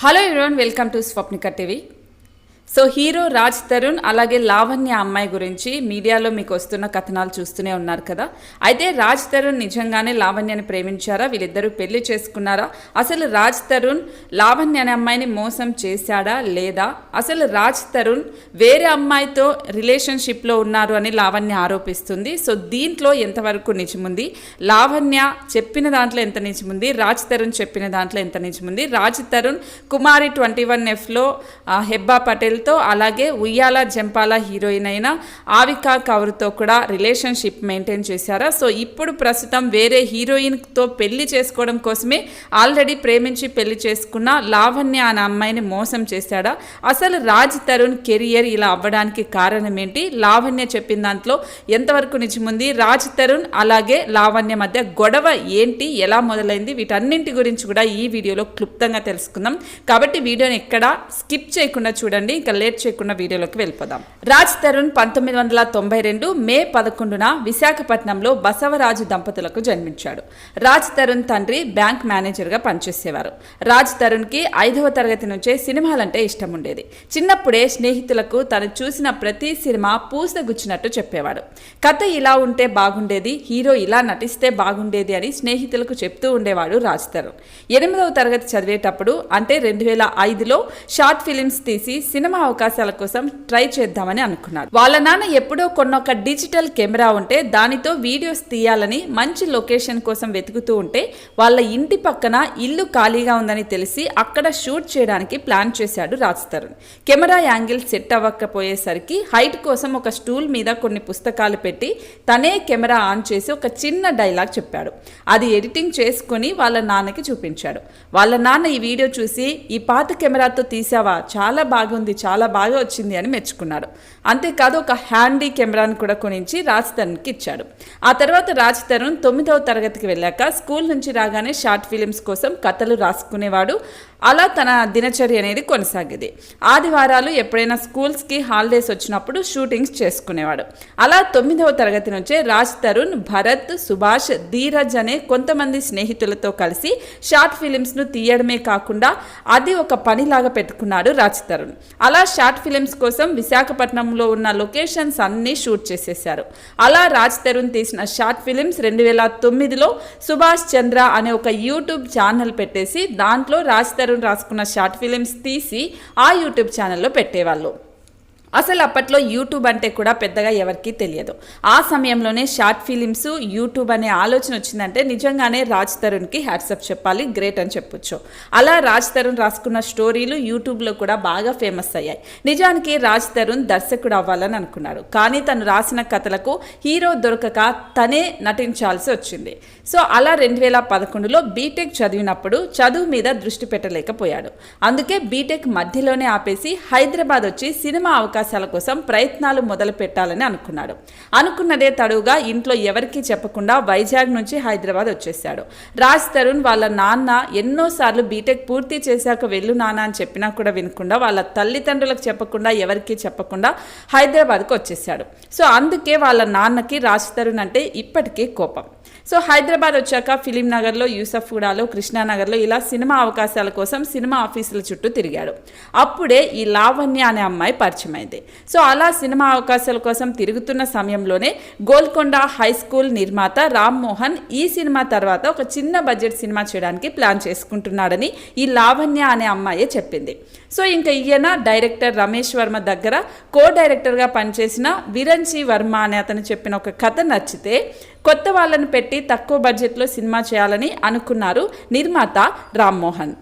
Hello everyone welcome to Swapnika TV so hero Raj Tarun అలాగే లావణ్య అమ్మాయి గురించి మీడియాలో మీకు వస్తున్న కథనాలు చూస్తూనే ఉన్నారు కదా. అయితే రాజ్ తరుణ్ నిజంగానే లావణ్యని ప్రేమించారా? వీళ్ళిద్దరూ పెళ్ళి చేసుకున్నారా? అసలు రాజ్ తరుణ్ లావణ్య అనే అమ్మాయిని మోసం చేశాడా? లేదా? అసలు రాజ్ తరుణ్ వేరే అమ్మాయితో రిలేషన్షిప్లో ఉన్నారు అని లావణ్య ఆరోపిస్తుంది. సో దీంట్లో ఎంతవరకు నిజముంది? లావణ్య చెప్పిన దాంట్లో ఎంత నిజముంది? రాజ్ తరుణ్ చెప్పిన దాంట్లో ఎంత నిజముంది? రాజ్ తరుణ్ కుమారి ట్వంటీ వన్ ఎఫ్లో హెబ్బా పటేల్ పటేల్తో అలాగే ఉయ్యాల జంపాల హీరోయిన్ అయిన ఆవికా కౌర్తో కూడా రిలేషన్షిప్ మెయింటైన్ చేశారా. సో ఇప్పుడు ప్రస్తుతం వేరే హీరోయిన్తో పెళ్ళి చేసుకోవడం కోసమే ఆల్రెడీ ప్రేమించి పెళ్ళి చేసుకున్న లావణ్య అనే అమ్మాయిని మోసం చేశాడా. అసలు రాజ్ తరుణ్ కెరియర్ ఇలా అవ్వడానికి కారణం ఏంటి? లావణ్య చెప్పిన దాంట్లో ఎంతవరకు నిజముంది రాజ్ తరుణ్ అలాగే లావణ్య మధ్య గొడవ ఏంటి? ఎలా మొదలైంది? వీటన్నింటి గురించి కూడా ఈ వీడియోలో క్లుప్తంగా తెలుసుకుందాం. కాబట్టి వీడియోని ఎక్కడ స్కిప్ చేయకుండా చూడండి. ఇక లేట్ చేయకుండా వీడియోలోకి వెళ్ళిపోదాం. రాజ్ తరుణ్ పంతొమ్మిది వందల తొంభై రెండు మే పదకొండున విశాఖపట్నంలో బసవరాజు దంపతులకు జన్మించాడు. రాజ్ తరుణ్ తండ్రి బ్యాంక్ మేనేజర్గా పనిచేసేవారు. రాజ్ తరుణ్కి ఐదవ తరగతి నుంచే సినిమాలంటే ఇష్టం ఉండేది చిన్నప్పుడే స్నేహితులకు తను చూసిన ప్రతి సినిమా పూసగుచ్చినట్టు చెప్పేవాడు. కథ ఇలా ఉంటే బాగుండేది హీరో ఇలా నటిస్తే బాగుండేది అని స్నేహితులకు చెప్తూ ఉండేవాడు రాజ్ తరుణ్. ఎనిమిదవ తరగతి చదివేటప్పుడు అంటే రెండు వేల ఐదులో షార్ట్ ఫిలిమ్స్ తీసి సినిమా అవకాశాల కోసం ట్రై చేద్దామని అనుకున్నాడు. వాళ్ళ నాన్న ఎప్పుడో కొన్న ఒక డిజిటల్ కెమెరా ఉంటే దానితో వీడియోస్ తీయాలని మంచి లొకేషన్ కోసం వెతుకుతూ ఉంటే వాళ్ళ ఇంటి పక్కన ఇల్లు ఖాళీగా ఉందని తెలిసి అక్కడ షూట్ చేయడానికి ప్లాన్ చేశాడు Raj Tarun. Camera angle set అవ్వకపోయేసరికి height కోసం ఒక స్టూల్ మీద కొన్ని పుస్తకాలు పెట్టి తనే కెమెరా ఆన్ చేసి ఒక చిన్న డైలాగ్ చెప్పాడు. అది ఎడిటింగ్ చేసుకొని వాళ్ళ నాన్నకి చూపించాడు. వాళ్ళ నాన్న ఈ వీడియో చూసి ఈ పాత కెమెరాతో తీసావా? చాలా బాగుంది చాలా చాలా బాగా వచ్చింది అని మెచ్చుకున్నాడు అంతేకాదు ఒక హ్యాండీ కెమెరాను కూడా కొనించి రాజ్ తరుణ్కి ఇచ్చాడు. ఆ తర్వాత రాజ్ తరుణ్ తొమ్మిదవ తరగతికి వెళ్ళాక స్కూల్ నుంచి రాగానే షార్ట్ ఫిలిమ్స్ కోసం కథలు రాసుకునేవాడు. అలా తన దినచర్య అనేది కొనసాగేది. ఆదివారాలు ఎప్పుడైనా స్కూల్స్కి హాలిడేస్ వచ్చినప్పుడు షూటింగ్స్ చేసుకునేవాడు. అలా తొమ్మిదవ తరగతి నుంచే రాజ్ తరుణ్ భరత్ సుభాష్ ధీరజ్ అనే కొంతమంది స్నేహితులతో కలిసి షార్ట్ ఫిలిమ్స్ను తీయడమే కాకుండా అది ఒక పనిలాగా పెట్టుకున్నాడు రాజ్ తరుణ్. అలా షార్ట్ ఫిలిమ్స్ కోసం విశాఖపట్నంలో ఉన్న లొకేషన్స్ అన్నీ షూట్ చేసేశారు. అలా రాజ్ తరుణ్ తీసిన షార్ట్ ఫిలిమ్స్ రెండు వేల తొమ్మిదిలో సుభాష్ చంద్ర అనే ఒక యూట్యూబ్ ఛానల్ పెట్టేసి దాంట్లో రాజ్ తరుణ్ రాసుకున్న షార్ట్ ఫిలిమ్స్ తీసి ఆ యూట్యూబ్ ఛానల్లో పెట్టేవాళ్ళు. అసలు అప్పట్లో యూట్యూబ్ అంటే కూడా పెద్దగా ఎవరికీ తెలియదు. ఆ సమయంలోనే షార్ట్ ఫిలిమ్స్ యూట్యూబ్ అనే ఆలోచన వచ్చిందంటే నిజంగానే రాజ్ తరుణ్కి హ్యాట్సప్ చెప్పాలి గ్రేట్ అని చెప్పొచ్చు. అలా రాజ్ తరుణ్ రాసుకున్న స్టోరీలు యూట్యూబ్లో కూడా బాగా ఫేమస్ అయ్యాయి. నిజానికి రాజ్ తరుణ్ దర్శకుడు అవ్వాలని అనుకున్నాడు. కానీ తను రాసిన కథలకు హీరో దొరకక తనే నటించాల్సి వచ్చింది. సో అలా రెండు వేల పదకొండులో బీటెక్ చదివినప్పుడు చదువు మీద దృష్టి పెట్టలేకపోయాడు. అందుకే బీటెక్ మధ్యలోనే ఆపేసి హైదరాబాద్ వచ్చి సినిమా అవకాశం అవకాశాల కోసం ప్రయత్నాలు మొదలు పెట్టాలని అనుకున్నాడు. అనుకున్నదే తడువుగా ఇంట్లో ఎవరికీ చెప్పకుండా వైజాగ్ నుంచి హైదరాబాద్ వచ్చేసాడు రాజ్ తరుణ్ వాళ్ళ నాన్న ఎన్నోసార్లు బీటెక్ పూర్తి చేశాక వెళ్ళు నాన్న అని చెప్పినా కూడా వినకుండా వాళ్ళ తల్లిదండ్రులకు చెప్పకుండా ఎవరికీ చెప్పకుండా హైదరాబాద్కు వచ్చేసాడు సో అందుకే వాళ్ళ నాన్నకి రాజ్ తరుణ్ అంటే ఇప్పటికీ కోపం. సో హైదరాబాద్ వచ్చాక ఫిలిం నగర్లో యూసఫ్గూడలో కృష్ణానగర్లో ఇలా సినిమా అవకాశాల కోసం సినిమా ఆఫీసుల చుట్టూ తిరిగాడు. అప్పుడే ఈ లావణ్య అనే అమ్మాయి పరిచయం అయింది సో అలా సినిమా అవకాశాల కోసం తిరుగుతున్న సమయంలోనే గోల్కొండ హై స్కూల్ నిర్మాత రామ్ మోహన్ ఈ సినిమా తర్వాత ఒక చిన్న బడ్జెట్ సినిమా చేయడానికి ప్లాన్ చేసుకుంటున్నాడని ఈ లావణ్య అనే అమ్మాయే చెప్పింది. సో ఇంకా ఈయన డైరెక్టర్ రమేష్ వర్మ దగ్గర కో డైరెక్టర్గా పనిచేసిన విరంచి వర్మ అనే అతను చెప్పిన ఒక కథ నచ్చితే కొత్త వాళ్ళని పెట్టి తక్కువ బడ్జెట్లో సినిమా చేయాలని అనుకున్నారు నిర్మాత రామ్మోహన్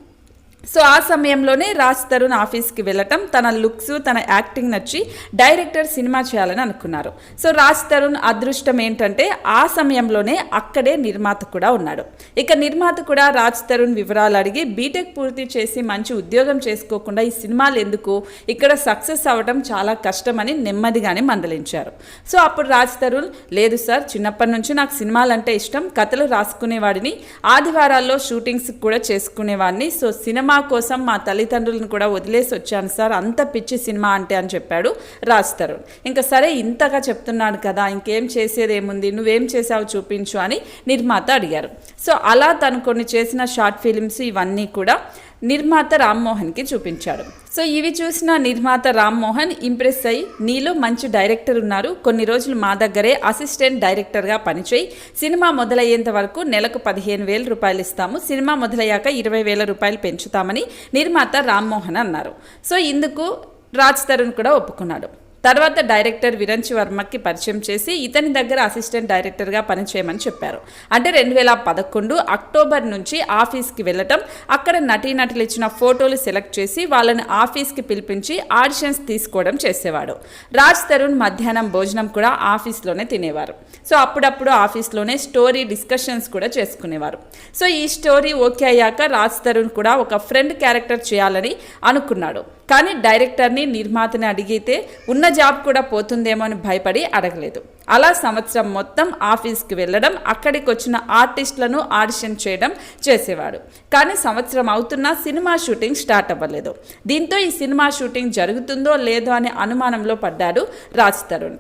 సో ఆ సమయంలోనే రాజ్ తరుణ్ ఆఫీస్కి వెళ్ళటం తన లుక్స్ తన యాక్టింగ్ నచ్చి డైరెక్టర్ సినిమా చేయాలని అనుకున్నారు. సో రాజ్ తరుణ్ అదృష్టం ఏంటంటే ఆ సమయంలోనే అక్కడే నిర్మాత కూడా ఉన్నాడు. ఇక నిర్మాత కూడా రాజ్ తరుణ్ వివరాలు అడిగి బీటెక్ పూర్తి చేసి మంచి ఉద్యోగం చేసుకోకుండా ఈ సినిమాలు ఎందుకు? ఇక్కడ సక్సెస్ అవ్వడం చాలా కష్టమని నెమ్మదిగానే మందలించారు. సో అప్పుడు రాజ్ తరుణ్ లేదు సార్ చిన్నప్పటి నుంచి నాకు సినిమాలంటే ఇష్టం కథలు రాసుకునేవాడిని ఆదివారాల్లో షూటింగ్స్ కూడా చేసుకునేవాడిని సో సినిమా సినిమా కోసం మా తల్లిదండ్రులను కూడా వదిలేసి వచ్చాను సార్. అంత పిచ్చి సినిమా అంటే అని చెప్పాడు రాజ్ తరుణ్. ఇంకా సరే ఇంతగా చెప్తున్నాడు కదా ఇంకేం చేసేదేముంది నువ్వేం చేసావు చూపించు అని నిర్మాత అడిగారు. సో అలా తను కొన్ని చేసిన షార్ట్ ఫిలిమ్స్ ఇవన్నీ కూడా నిర్మాత రామ్మోహన్కి చూపించాడు. సో ఇవి చూసిన నిర్మాత రామ్మోహన్ ఇంప్రెస్ అయ్యి నీలో మంచి డైరెక్టర్ ఉన్నారు. కొన్ని రోజులు మా దగ్గరే అసిస్టెంట్ డైరెక్టర్గా పనిచేయి. సినిమా మొదలయ్యేంత వరకు నెలకు పదిహేను వేల రూపాయలు ఇస్తాము. సినిమా మొదలయ్యాక ఇరవై వేల రూపాయలు పెంచుతామని నిర్మాత రామ్మోహన్ అన్నారు. సో ఇందుకు రాజ్ తరుణ్ కూడా ఒప్పుకున్నాడు. తర్వాత డైరెక్టర్ విరంచి వర్మకి పరిచయం చేసి ఇతని దగ్గర అసిస్టెంట్ డైరెక్టర్గా పనిచేయమని చెప్పారు. అంటే రెండు వేల పదకొండు అక్టోబర్ నుంచి ఆఫీస్కి వెళ్ళటం అక్కడ నటీనటులు ఇచ్చిన ఫోటోలు సెలెక్ట్ చేసి వాళ్ళని ఆఫీస్కి పిలిపించి ఆడిషన్స్ తీసుకోవడం చేసేవాడు. రాజ్ తరుణ్ మధ్యాహ్నం భోజనం కూడా ఆఫీస్లోనే తినేవారు. సో అప్పుడప్పుడు ఆఫీస్లోనే స్టోరీ డిస్కషన్స్ కూడా చేసుకునేవారు. సో ఈ స్టోరీ ఓకే అయ్యాక రాజ్ తరుణ్ కూడా ఒక ఫ్రెండ్ క్యారెక్టర్ చేయాలని అనుకున్నాడు. కానీ డైరెక్టర్ని నిర్మాతని అడిగితే ఉన్న జాబ్ కూడా పోతుందేమో అని భయపడి అడగలేదు. అలా సంవత్సరం మొత్తం ఆఫీస్కి వెళ్ళడం అక్కడికి వచ్చిన ఆర్టిస్టులను ఆడిషన్ చేయడం చేసేవాడు. కానీ సంవత్సరం అవుతున్నా సినిమా షూటింగ్ స్టార్ట్ అవ్వలేదు. దీంతో ఈ సినిమా షూటింగ్ జరుగుతుందో లేదో అనే అనుమానంలో పడ్డాడు రాజ్ తరుణ్.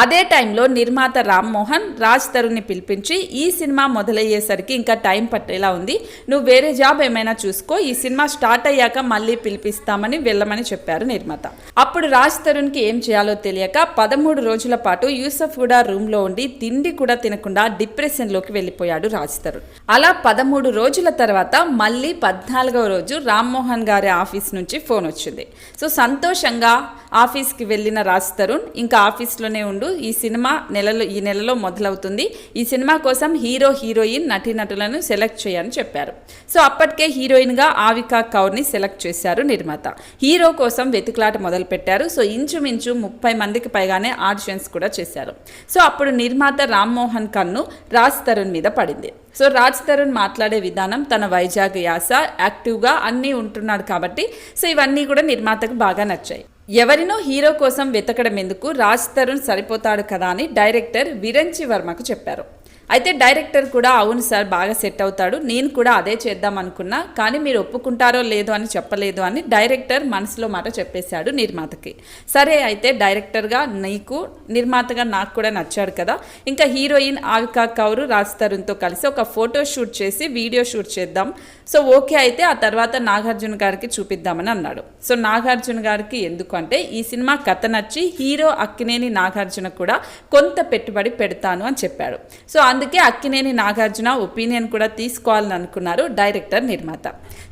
అదే టైంలో నిర్మాత రామ్మోహన్ రాజ్ తరుణ్ని పిలిపించి ఈ సినిమా మొదలయ్యేసరికి ఇంకా టైం పట్టేలా ఉంది. నువ్వు వేరే జాబ్ ఏమైనా చూసుకో ఈ సినిమా స్టార్ట్ అయ్యాక మళ్ళీ పిలిపిస్తామని వెళ్ళమని చెప్పారు నిర్మాత. అప్పుడు రాజ్ తరుణ్కి ఏం చేయాలో తెలియక పదమూడు రోజుల పాటు యూసఫ్ కూడా రూమ్లో ఉండి తిండి కూడా తినకుండా డిప్రెషన్లోకి వెళ్ళిపోయాడు రాజ్ తరుణ్. అలా పదమూడు రోజుల తర్వాత మళ్ళీ పద్నాలుగవ రోజు రామ్మోహన్ గారి ఆఫీస్ నుంచి ఫోన్ వచ్చింది. సో సంతోషంగా ఆఫీస్కి వెళ్ళిన రాజ్ తరుణ్ ఇంకా ఆఫీస్లోనే ఉండు ఈ సినిమా నెలలో ఈ నెలలో మొదలవుతుంది. ఈ సినిమా కోసం హీరో హీరోయిన్ నటీనటులను సెలెక్ట్ చేయని చెప్పారు. సో అప్పటికే హీరోయిన్గా ఆవికా కౌర్ని సెలెక్ట్ చేశారు నిర్మాత. హీరో కోసం వెతుకులాట మొదలుపెట్టారు. సో ఇంచుమించు ముప్పై మందికి పైగానే ఆడిషన్స్ కూడా చేశారు. సో అప్పుడు నిర్మాత రామ్మోహన్ కన్ను రాజ్ తరుణ్ మీద పడింది. సో రాజ్ తరుణ్ మాట్లాడే విధానం తన వైజాగ్ యాస యాక్టివ్గా అన్నీ ఉంటున్నాడు కాబట్టి సో ఇవన్నీ కూడా నిర్మాతకు బాగా నచ్చాయి. ఎవరినో హీరో కోసం వెతకడం ఎందుకు రాజ్ తరుణ్ సరిపోతాడు కదా అని డైరెక్టర్ విరంచి వర్మకు చెప్పారు. అయితే డైరెక్టర్ కూడా అవును సార్ బాగా సెట్ అవుతాడు. నేను కూడా అదే చేద్దాం అనుకున్నా కానీ మీరు ఒప్పుకుంటారో లేదో అని చెప్పలేదు అని డైరెక్టర్ మనసులో మాట చెప్పేశాడు నిర్మాతకి. సరే అయితే డైరెక్టర్గా నీకు నిర్మాతగా నాకు కూడా నచ్చాడు కదా. ఇంకా హీరోయిన్ ఆవికా కౌరు రాజ్ తరుణ్తో కలిసి ఒక ఫోటో షూట్ చేసి వీడియో షూట్ చేద్దాం. సో ఓకే అయితే ఆ తర్వాత నాగార్జున గారికి చూపిద్దామని అన్నాడు. సో నాగార్జున గారికి ఎందుకు అంటే ఈ సినిమా కథ నచ్చి హీరో అక్కినేని నాగార్జున కూడా కొంత పెట్టుబడి పెడతాను అని చెప్పాడు. సో అందుకే అక్కినేని నాగార్జున ఒపీనియన్ కూడా తీసుకోవాలని అనుకున్నారు డైరెక్టర్ నిర్మాత.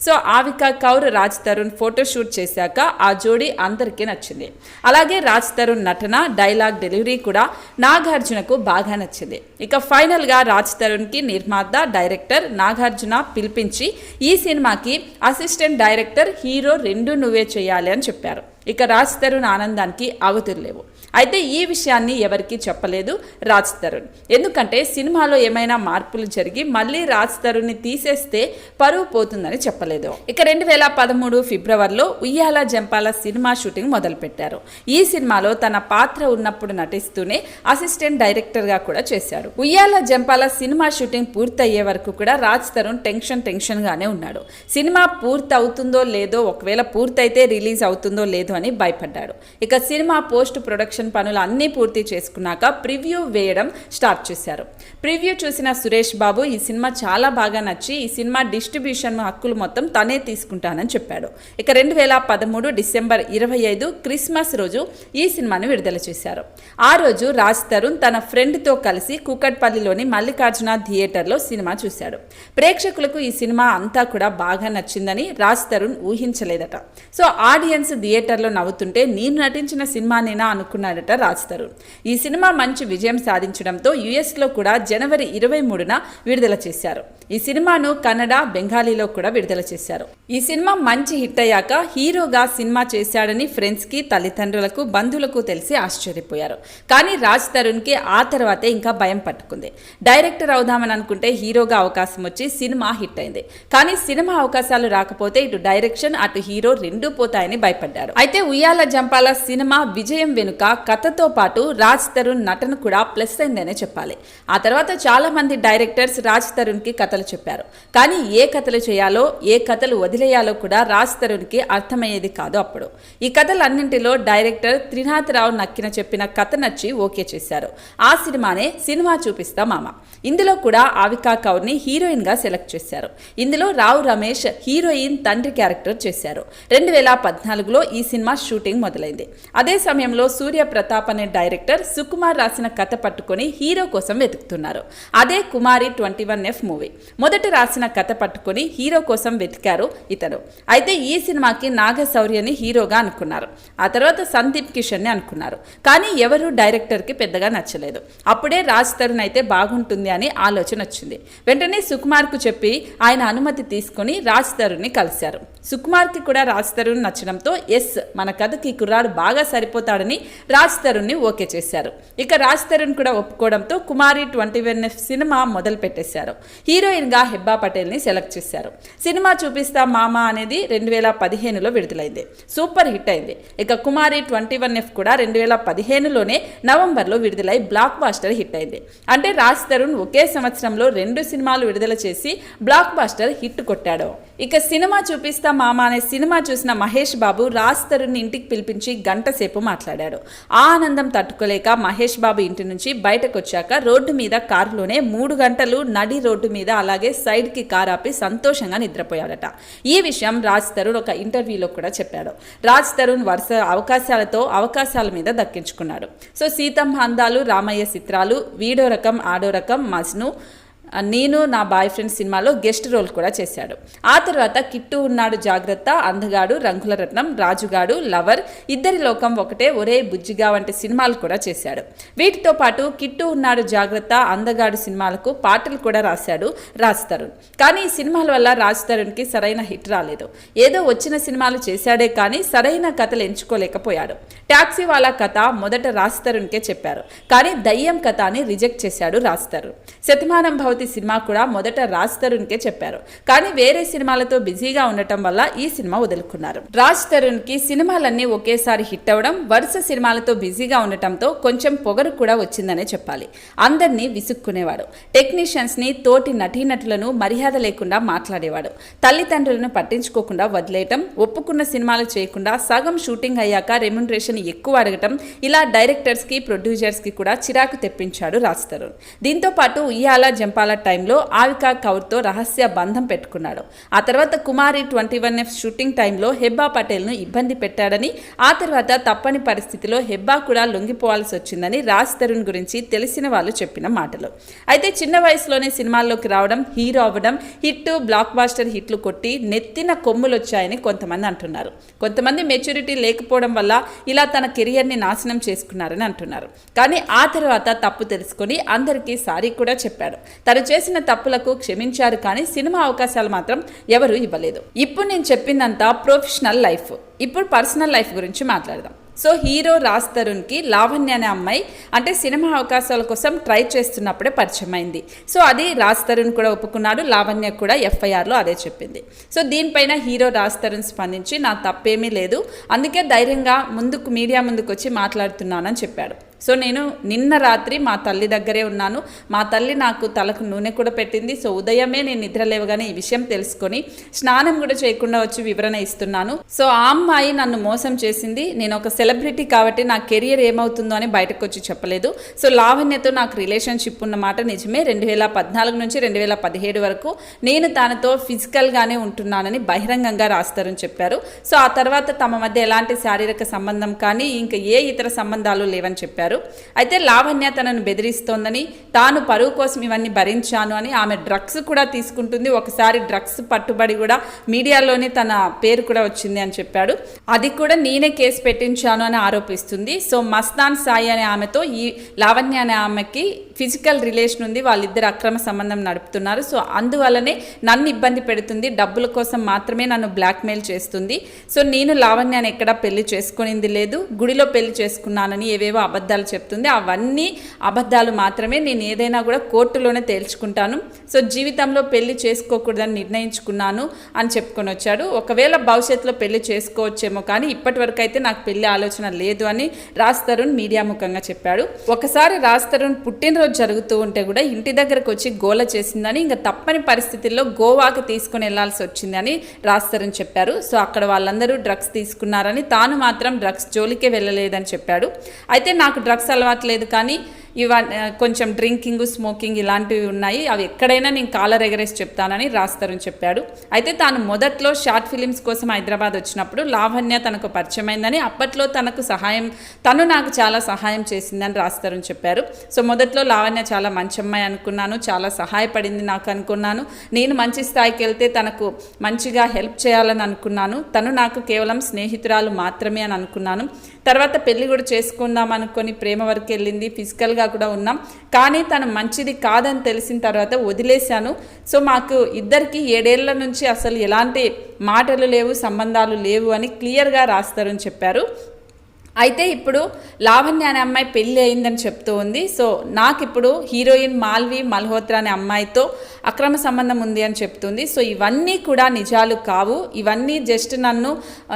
సో ఆవిక కౌర్ రాజ్ తరుణ్ ఫోటోషూట్ చేశాక ఆ జోడీ అందరికీ నచ్చింది. అలాగే రాజ్ తరుణ్ నటన డైలాగ్ డెలివరీ కూడా నాగార్జునకు బాగా నచ్చింది. ఇక ఫైనల్గా రాజ్ తరుణ్కి నిర్మాత డైరెక్టర్ నాగార్జున పిలిపించి ఈ సినిమాకి అసిస్టెంట్ డైరెక్టర్ హీరో రెండు నువ్వే చేయాలి అని చెప్పారు. ఇక రాజ్ తరుణ్ ఆనందానికి అవతురులేవు అయితే ఈ విషయాన్ని ఎవరికీ చెప్పలేదు రాజ్ తరుణ్ ఎందుకంటే సినిమాలో ఏమైనా మార్పులు జరిగి మళ్ళీ రాజ్ తరుణ్ని తీసేస్తే పరువు పోతుందని చెప్పలేదు. ఇక రెండు వేల పదమూడు ఫిబ్రవరిలో ఉయ్యాల జంపాల సినిమా షూటింగ్ మొదలుపెట్టారు. ఈ సినిమాలో తన పాత్ర ఉన్నప్పుడు నటిస్తూనే అసిస్టెంట్ డైరెక్టర్గా కూడా చేశాడు ఉయ్యాల జంపాల సినిమా షూటింగ్ పూర్తయ్యే వరకు కూడా రాజ్ తరుణ్ టెన్షన్ టెన్షన్గానే ఉన్నాడు. సినిమా పూర్తి అవుతుందో లేదో ఒకవేళ పూర్తయితే రిలీజ్ అవుతుందో లేదో ధోని భయపడ్డాడు. ఇక సినిమా పోస్ట్ ప్రొడక్షన్ పనులు అన్నీ పూర్తి చేసుకున్నాక ప్రివ్యూ వేయడం స్టార్ట్ చేశారు. ప్రివ్యూ చూసిన సురేష్ బాబు ఈ సినిమా చాలా బాగా నచ్చి ఈ సినిమా డిస్ట్రిబ్యూషన్ హక్కులు మొత్తం తనే తీసుకుంటానని చెప్పాడు. ఇక రెండు వేల పదమూడు డిసెంబర్ ఇరవై ఐదు క్రిస్మస్ రోజు ఈ సినిమాను విడుదల చేశారు. ఆ రోజు రాజ్ తరుణ్ తన ఫ్రెండ్తో కలిసి కూకట్పల్లిలోని మల్లికార్జున థియేటర్లో సినిమా చూశాడు. ప్రేక్షకులకు ఈ సినిమా అంతా కూడా బాగా నచ్చిందని రాజ్ తరుణ్ ఊహించలేదట. సో ఆడియన్స్ థియేటర్ థియేటర్లో నవ్వుతుంటే నేను నటించిన సినిమానేనా అనుకున్నాడట రాజ్ తరుణ్ ఈ సినిమా మంచి విజయం సాధించడంతో యుఎస్లో కూడా జనవరి ఇరవై మూడున విడుదల చేశారు. ఈ సినిమాను కన్నడ బెంగాలీలో కూడా విడుదల చేశారు. ఈ సినిమా మంచి హిట్ అయ్యాక హీరోగా సినిమా చేశాడని ఫ్రెండ్స్కి తల్లిదండ్రులకు బంధువులకు తెలిసి ఆశ్చర్యపోయారు. కానీ రాజ్ తరుణ్కి ఆ తర్వాతే ఇంకా భయం పట్టుకుంది. డైరెక్టర్ అవుదామని అనుకుంటే హీరోగా అవకాశం వచ్చి సినిమా హిట్ అయింది. కానీ సినిమా అవకాశాలు రాకపోతే ఇటు డైరెక్షన్ అటు హీరో రెండూ పోతాయని భయపడ్డారు. అయితే ఉయ్యాల జంపాల సినిమా విజయం వెనుక కథతో పాటు రాజ్ తరుణ్ నటన కూడా ప్లస్ అయిందనే చెప్పాలి. ఆ తర్వాత చాలా మంది డైరెక్టర్స్ రాజ్ తరుణ్కి కథలు చెప్పారు. కానీ ఏ కథలు చేయాలో ఏ కథలు వదిలేయాలో కూడా రాజ్ తరుణ్కి అర్థమయ్యేది కాదు అప్పుడు. ఈ కథలన్నింటిలో డైరెక్టర్ త్రినాథరావు నక్కిన చెప్పిన కథ నచ్చి ఓకే చేశారు. ఆ సినిమానే సినిమా చూపిస్తా మామ. ఇందులో కూడా ఆవికా కౌర్ని హీరోయిన్గా సెలెక్ట్ చేశారు. ఇందులో రావు రమేష్ హీరోయిన్ తండ్రి క్యారెక్టర్ చేశారు. రెండు వేల పద్నాలుగులో ఈ సినిమా సినిమా షూటింగ్ మొదలైంది. అదే సమయంలో సూర్య ప్రతాప్ అనే డైరెక్టర్ సుకుమార్ రాసిన కథ పట్టుకొని హీరో కోసం వెతుకుతున్నారు. అదే Kumari twenty one F movie. మొదట రాసిన కథ పట్టుకొని హీరో కోసం వెతికారు ఇతను. అయితే ఈ సినిమాకి నాగశౌర్యని హీరోగా అనుకున్నారు. ఆ తర్వాత సందీప్ కిషన్ని అనుకున్నారు. కానీ ఎవరు డైరెక్టర్కి పెద్దగా నచ్చలేదు. అప్పుడే రాజ్ తరుణ్ అయితే బాగుంటుంది అని ఆలోచన వచ్చింది. వెంటనే సుకుమార్కు చెప్పి ఆయన అనుమతి తీసుకొని రాజ్ తరుణ్ని కలిశారు. సుకుమార్కి కూడా రాజ్ తరుణ్ నచ్చడంతో ఎస్ మన కథకి కుర్రాడు బాగా సరిపోతాడని రాజ్ తరుణ్ని ఓకే చేశారు. ఇక రాజ్ తరుణ్ కూడా ఒప్పుకోవడంతో కుమారి ట్వంటీ వన్ సినిమా మొదలు పెట్టేశారు. హీరోయిన్గా హెబ్బా పటేల్ని సెలెక్ట్ చేశారు. సినిమా చూపిస్తా మామ అనేది రెండు వేల పదిహేనులో విడుదలైంది. సూపర్ హిట్ అయింది. ఇక కుమారి ట్వంటీ వన్ ఎఫ్ కూడా రెండు వేల పదిహేనులోనే నవంబర్లో విడుదలై బ్లాక్ బాస్టర్ హిట్ అయింది. అంటే రాజ్ తరుణ్ ఒకే సంవత్సరంలో రెండు సినిమాలు విడుదల చేసి బ్లాక్ బాస్టర్ హిట్ కొట్టాడు. ఇక సినిమా చూపిస్తా మామ అనే సినిమా చూసిన మహేష్ బాబు రాజ్ తరుణ్ ఇంటికి పిలిపించి గంట సేపు మాట్లాడాడు ఆ ఆనందం తట్టుకోలేక మహేష్ బాబు ఇంటి నుంచి బయటకు వచ్చాక రోడ్డు మీద కారులోనే మూడు గంటలు నడి రోడ్డు మీద అలాగే సైడ్కి కారు ఆపి సంతోషంగా నిద్రపోయాడట. ఈ విషయం రాజ్ తరుణ్ ఒక ఇంటర్వ్యూలో కూడా చెప్పాడు. రాజ్ తరుణ్ వరుస అవకాశాలతో అవకాశాల మీద దక్కించుకున్నాడు సో సీతమ్మ అందాలు రామయ్య చిత్రాలు వీడో రకం ఆడో రకం మజ్ను నేను నా బాయ్ ఫ్రెండ్ సినిమాలో గెస్ట్ రోల్ కూడా చేశాడు. ఆ తర్వాత కిట్టు ఉన్నాడు జాగ్రత్త అందగాడు రంగుల రత్నం రాజుగాడు లవర్ ఇద్దరి లోకం ఒకటే ఒరే బుజ్జిగా వంటి సినిమాలు కూడా చేశాడు. వీటితో పాటు కిట్టు ఉన్నాడు జాగ్రత్త అందగాడు సినిమాలకు పాటలు కూడా రాశాడు రాజ్ తరుణ్. కానీ ఈ సినిమాల వల్ల రాజ్ తరుణ్కి సరైన హిట్ రాలేదు. ఏదో వచ్చిన సినిమాలు చేశాడే కానీ సరైన కథలు ఎంచుకోలేకపోయాడు. ట్యాక్సీ వాళ్ళ కథ మొదట రాజ్ తరుణ్కే చెప్పారు. కానీ దయ్యం కథ అని రిజెక్ట్ చేశాడు రాజ్ తరుణ్. శతమానం భవతి సినిమా కూడా మొదట రాజ్ తరుణ్కే చెప్పారు. కానీ వేరే సినిమాలతో బిజీగా ఉండటం వల్ల ఈ సినిమా వదులుకున్నారు. రాజ్ తరుణ్కి సినిమాలన్నీ ఒకేసారి హిట్ అవ్వడం వరుస సినిమాలతో బిజీగా ఉండటంతో కొంచెం పొగరు కూడా వచ్చిందనే చెప్పాలి. అందరినీ విసుక్కునేవాడు. టెక్నీషియన్స్ని తోటి నటీనటులను మర్యాద లేకుండా మాట్లాడేవాడు. తల్లిదండ్రులను పట్టించుకోకుండా వదిలేయటం ఒప్పుకున్న సినిమాలు చేయకుండా సగం షూటింగ్ అయ్యాక రెమ్యునరేషన్ ఎక్కువ అడగటం ఇలా డైరెక్టర్స్కి ప్రొడ్యూసర్స్కి కూడా చిరాకు తెప్పించాడు రాజ్ తరుణ్ దీంతో పాటు ఉయ్యాల జంపాల టైంలో ఆవికా కౌర్తో రహస్య బంధం పెట్టుకున్నాడు. ఆ తర్వాత Kumari twenty one F shooting టైంలో హెబ్బా పటేల్ను ఇబ్బంది పెట్టాడని ఆ తర్వాత తప్పని పరిస్థితిలో హెబ్బా కూడా లొంగిపోవాల్సి వచ్చిందని రాజ్ తరుణ్ గురించి తెలిసిన వాళ్ళు చెప్పిన మాటలు. అయితే చిన్న వయసులోనే సినిమాల్లోకి రావడం హీరో అవ్వడం హిట్ బ్లాక్ బాస్టర్ హిట్లు కొట్టి నెత్తిన కొమ్ములు వచ్చాయని కొంతమంది అంటున్నారు. కొంతమంది మెచ్యూరిటీ లేకపోవడం వల్ల ఇలా తన కెరియర్ని నాశనం చేసుకున్నారని అంటున్నారు. కానీ ఆ తర్వాత తప్పు తెలుసుకొని అందరికీ సారీ కూడా చెప్పాడు. తను చేసిన తప్పులకు క్షమించారు కానీ సినిమా అవకాశాలు మాత్రం ఎవరు ఇవ్వలేదు. ఇప్పుడు నేను చెప్పిందంతా ప్రొఫెషనల్ లైఫ్ ఇప్పుడు పర్సనల్ లైఫ్ గురించి మాట్లాడదాం. సో హీరో రాజ్ తరుణ్కి లావణ్య అనే అమ్మాయి అంటే సినిమా అవకాశాల కోసం ట్రై చేస్తున్నప్పుడే పరిచయం అయింది సో అది రాజ్ తరుణ్ కూడా ఒప్పుకున్నాడు లావణ్య కూడా ఎఫ్ఐఆర్లో అదే చెప్పింది. సో దీనిపైన హీరో రాజ్ తరుణ్ స్పందించి నా తప్పేమీ లేదు అందుకే ధైర్యంగా ముందుకు మీడియా ముందుకు వచ్చి మాట్లాడుతున్నానని చెప్పాడు. సో నేను నిన్న రాత్రి మా తల్లి దగ్గరే ఉన్నాను. మా తల్లి నాకు తలకు నూనె కూడా పెట్టింది. సో ఉదయమే నేను నిద్ర లేవగానే ఈ విషయం తెలుసుకొని స్నానం కూడా చేయకుండా వచ్చి వివరణ ఇస్తున్నాను. సో ఆ అమ్మాయి నన్ను మోసం చేసింది. నేను ఒక సెలబ్రిటీ కాబట్టి నా కెరియర్ ఏమవుతుందో అని బయటకు వచ్చి చెప్పలేదు. సో లావణ్యతో నాకు రిలేషన్షిప్ ఉన్నమాట నిజమే. రెండు వేల పద్నాలుగు నుంచి రెండు వేల పదిహేడు వరకు నేను తనతో ఫిజికల్గానే ఉంటున్నానని బహిరంగంగా రాస్తారని చెప్పారు. సో ఆ తర్వాత తమ మధ్య ఎలాంటి శారీరక సంబంధం కానీ ఇంకా ఏ ఇతర సంబంధాలు లేవని చెప్పారు. అయితే లావణ్య తనను బెదిరిస్తోందని తాను పరువు కోసం ఇవన్నీ భరించాను అని ఆమె డ్రగ్స్ కూడా తీసుకుంటుంది. ఒకసారి డ్రగ్స్ పట్టుబడి కూడా మీడియాలోనే తన పేరు కూడా వచ్చింది అని చెప్పాడు. అది కూడా నేనే కేసు పెట్టించాను అని ఆరోపిస్తుంది. సో మస్తాన్ సాయి అనే ఆమెతో ఈ లావణ్య అనే ఆమెకి ఫిజికల్ రిలేషన్ ఉంది. వాళ్ళిద్దరు అక్రమ సంబంధం నడుపుతున్నారు. సో అందువల్లనే నన్ను ఇబ్బంది పెడుతుంది. డబ్బుల కోసం మాత్రమే నన్ను బ్లాక్మెయిల్ చేస్తుంది. సో నేను లావణ్యాన్ని ఎక్కడా పెళ్ళి చేసుకునింది లేదు. గుడిలో పెళ్ళి చేసుకున్నానని ఏవేవో అబద్ధాలు అబద్ధాలు చెప్తుంది. అవన్నీ అబద్ధాలు మాత్రమే నేను ఏదైనా కూడా కోర్టులోనే తేల్చుకుంటాను. సో జీవితంలో పెళ్ళి చేసుకోకూడదని నిర్ణయించుకున్నాను అని చెప్పుకొని వచ్చాడు. ఒకవేళ భవిష్యత్తులో పెళ్ళి చేసుకోవచ్చేమో కానీ ఇప్పటి వరకు అయితే నాకు పెళ్ళి ఆలోచన లేదు అని రాజ్ తరుణ్ మీడియా ముఖంగా చెప్పాడు. ఒకసారి రాజ్ తరుణ్ పుట్టినరోజు జరుగుతూ ఉంటే కూడా ఇంటి దగ్గరకు వచ్చి గోల చేసిందని ఇంకా తప్పని పరిస్థితుల్లో గోవాకి తీసుకుని వెళ్ళాల్సి వచ్చిందని రాజ్ తరుణ్ చెప్పారు. సో అక్కడ వాళ్ళందరూ డ్రగ్స్ తీసుకున్నారని తాను మాత్రం డ్రగ్స్ జోలికే వెళ్ళలేదని చెప్పాడు. అయితే నాకు డ్రగ్స్ అలవాట్లేదు కానీ ఇవ కొంచెం డ్రింకింగ్ స్మోకింగ్ ఇలాంటివి ఉన్నాయి. అవి ఎక్కడైనా నేను కాలర్ ఎగరేసి చెప్తానని రాస్తారని చెప్పాడు. అయితే తాను మొదట్లో షార్ట్ ఫిలిమ్స్ కోసం హైదరాబాద్ వచ్చినప్పుడు లావణ్య తనకు పరిచయమైందని అప్పట్లో తనకు సహాయం తను నాకు చాలా సహాయం చేసిందని రాస్తారని చెప్పారు. సో మొదట్లో లావణ్య చాలా మంచి అమ్మాయి అనుకున్నాను చాలా సహాయపడింది నాకు అనుకున్నాను. నేను మంచి స్థాయికి వెళ్తే తనకు మంచిగా హెల్ప్ చేయాలని అనుకున్నాను. తను నాకు కేవలం స్నేహితురాలు మాత్రమే అని అనుకున్నాను. తర్వాత పెళ్ళి కూడా చేసుకుందాం అనుకొని ప్రేమ వరకు వెళ్ళింది ఫిజికల్గా కూడా ఉన్నాం. కానీ తను మంచిది కాదని తెలిసిన తర్వాత వదిలేశాను. సో మాకు ఇద్దరికి ఏడేళ్ళ నుంచి అసలు ఎలాంటి మాటలు లేవు సంబంధాలు లేవు అని క్లియర్గా రాస్తారని చెప్పారు. అయితే ఇప్పుడు లావణ్య అనే అమ్మాయి పెళ్ళి అయిందని చెప్తూ ఉంది. సో నాకు ఇప్పుడు హీరోయిన్ మాల్వి మల్హోత్రా అనే అమ్మాయితో అక్రమ సంబంధం ఉంది అని చెప్తుంది. సో ఇవన్నీ కూడా నిజాలు కావు. ఇవన్నీ జస్ట్ నన్ను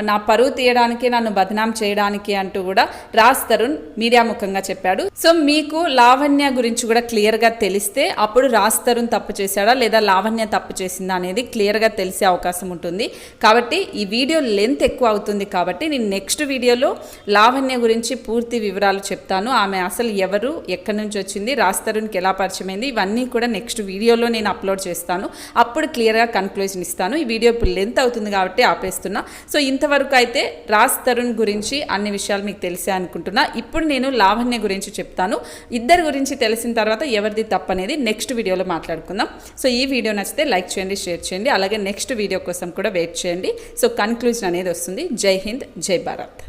నా పరువు తీయడానికి నన్ను బదనాం చేయడానికి అంటూ కూడా రాజ్ తరుణ్ మీడియా ముఖంగా చెప్పాడు. సో మీకు లావణ్య గురించి కూడా క్లియర్గా తెలిస్తే అప్పుడు రాజ్ తరుణ్ తప్పు చేశాడా? లేదా లావణ్య తప్పు చేసిందా అనేది క్లియర్గా తెలిసే అవకాశం ఉంటుంది. కాబట్టి ఈ వీడియో లెంత్ ఎక్కువ అవుతుంది కాబట్టి నేను నెక్స్ట్ వీడియోలో లావణ్య గురించి పూర్తి వివరాలు చెప్తాను. ఆమె అసలు ఎవరు ఎక్కడి నుంచి వచ్చింది రాజ్ తరుణ్కి ఎలా పరిచయమైంది ఇవన్నీ కూడా నెక్స్ట్ వీడియోలో నేను అప్లోడ్ చేస్తాను. అప్పుడు క్లియర్గా కన్క్లూజన్ ఇస్తాను. ఈ వీడియో ఇప్పుడు లెంత్ అవుతుంది కాబట్టి ఆపేస్తున్నా. సో ఇంతవరకు అయితే రాజ్ తరుణ్ గురించి అన్ని విషయాలు మీకు తెలిసే అనుకుంటున్నా. ఇప్పుడు నేను లావణ్య గురించి చెప్తాను. ఇద్దరి గురించి తెలిసిన తర్వాత ఎవరిది తప్పనేది నెక్స్ట్ వీడియోలో మాట్లాడుకుందాం. సో ఈ వీడియో నచ్చితే లైక్ చేయండి షేర్ చేయండి. అలాగే నెక్స్ట్ వీడియో కోసం కూడా వెయిట్ చేయండి. సో కన్క్లూజన్ అనేది వస్తుంది. జై హింద్ జై భారత్.